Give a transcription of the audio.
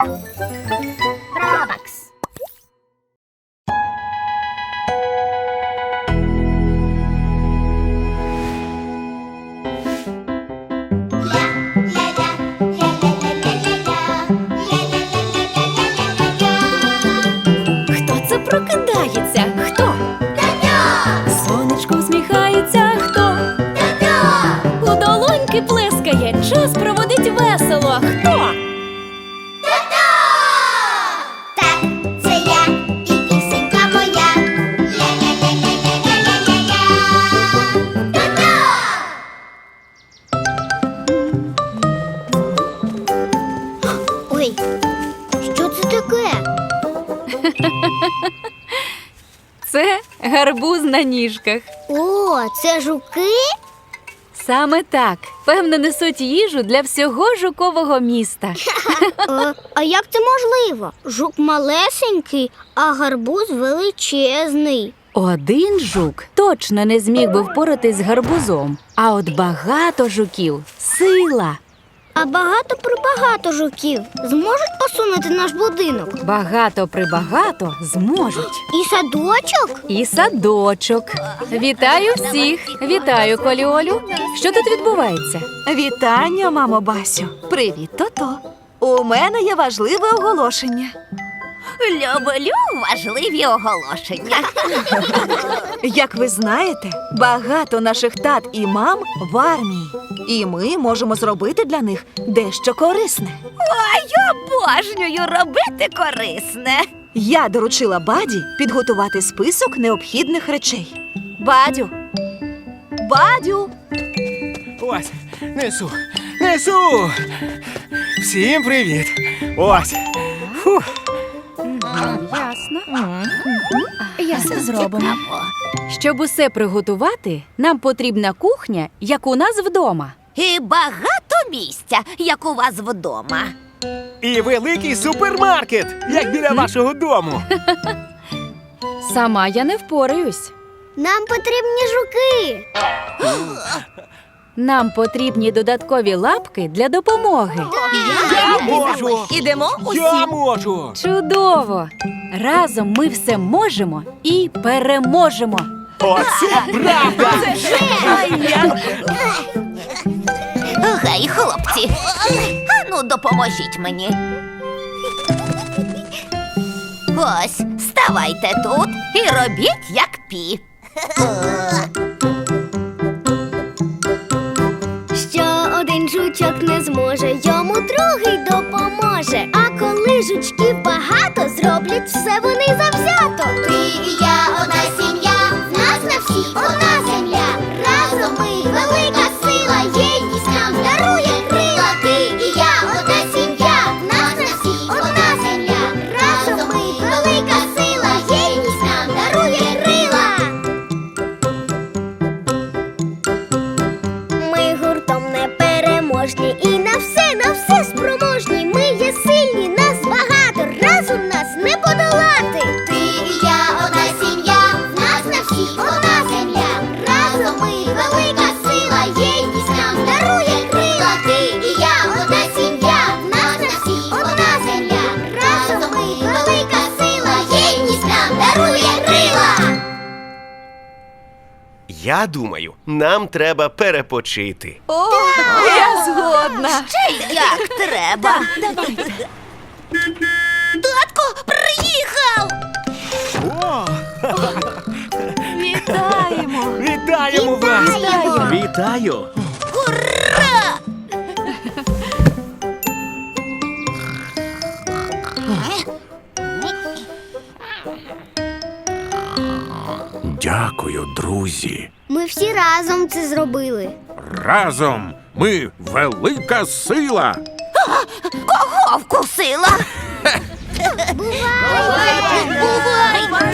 Música Це гарбуз на ніжках. О, це жуки? Саме так. Певно, несуть їжу для всього жукового міста. Е, а як це можливо? Жук малесенький, а гарбуз величезний. Один жук точно не зміг би впоратись з гарбузом, а от багато жуків сила. А багато прибагато жуків зможуть посунути наш будинок. Багато прибагато зможуть. І садочок? І садочок. Вітаю всіх! Вітаю, Коліолю. Що тут відбувається? Вітання, мамо Басю. Привіт, тото. У мене є важливе оголошення. Люблю важливі оголошення. Як ви знаєте, багато наших тат і мам в армії, і ми можемо зробити для них дещо корисне. Ой, обожнюю робити корисне. Я доручила баді підготувати список необхідних речей. Бадю. Бадю. Ось, несу, несу. Всім привіт. Ось. Фух. Ясно. Я все зробимо. Щоб усе приготувати, нам потрібна кухня, як у нас вдома. І багато місця, як у вас вдома. І великий супермаркет, як біля вашого дому. Сама я не впораюсь. Нам потрібні жуки. Нам потрібні додаткові лапки для допомоги. Я можу. Ідемо Я можу. Чудово! Разом ми все можемо і переможемо. Оце правда. Гей, хлопці. Ану, допоможіть мені. Ось, ставайте тут і робіть як пі. Що один жучок не зможе, йому другий допоможе. А коли жучків багато, зроблять все вони завзято. Lifting Я думаю, нам треба перепочити. О, я згодна. Ще як треба. Татко, приїхав! О, Вітаємо. вітаємо вас. Вітаю. Ура! Дякую, друзі. Ми всі разом це зробили. Разом ми велика сила. Кого вкусила? Бувай! Бувай!